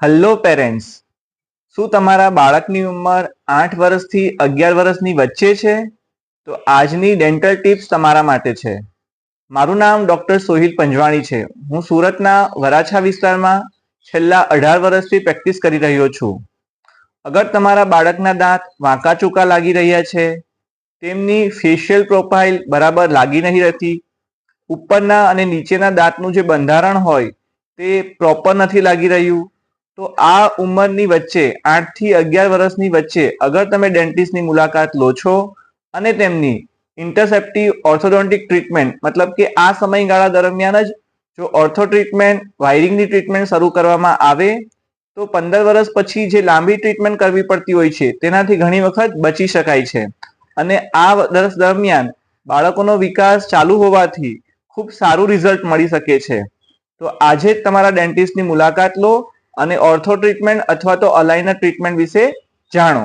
Hello parents શું તમારા બાળકની ઉંમર આઠ વર્ષથી અગિયાર વર્ષની વચ્ચે છે? તો આજની ડેન્ટલ ટિપ્સ તમારા માટે છે. મારું નામ ડૉક્ટર સોહિલ પંજવાણી છે. હું સુરતના વરાછા વિસ્તારમાં છેલ્લા અઢાર વર્ષથી પ્રેક્ટિસ કરી રહ્યો છું. અગર તમારા બાળકના દાંત વાંકા ચૂકા લાગી રહ્યા છે, તેમની ફેશિયલ પ્રોફાઇલ બરાબર લાગી નહીં રહેતી, ઉપરના અને નીચેના દાંતનું જે બંધારણ હોય તે પ્રોપર નથી લાગી રહ્યું તો આ ઉંમરની વચ્ચે, આઠથી અગિયાર વર્ષની વચ્ચે અગર તમે ડેન્ટિસ્ટની મુલાકાત લો છો અને તેમની ઇન્ટરસેપ્ટિવ ઓર્થોડોન્ટિક ટ્રીટમેન્ટ, મતલબ કે આ સમયગાળા દરમિયાન જ જો ઓર્થો ટ્રીટમેન્ટ, વાયરિંગની ટ્રીટમેન્ટ શરૂ કરવામાં આવે, તો પંદર વર્ષ પછી જે લાંબી ટ્રીટમેન્ટ કરવી પડતી હોય છે, તેનાથી ઘણી વખત બચી શકાય છે. અને આ વર્ષ દરમિયાન બાળકોનો વિકાસ ચાલુ હોવાથી ખૂબ સારું રિઝલ્ટ મળી શકે છે. તો આજે જ તમારા ડેન્ટિસ્ટની મુલાકાત લો અને ઓર્થો ટ્રીટમેન્ટ અથવા તો અલાઇનર ટ્રીટમેન્ટ વિશે જાણો.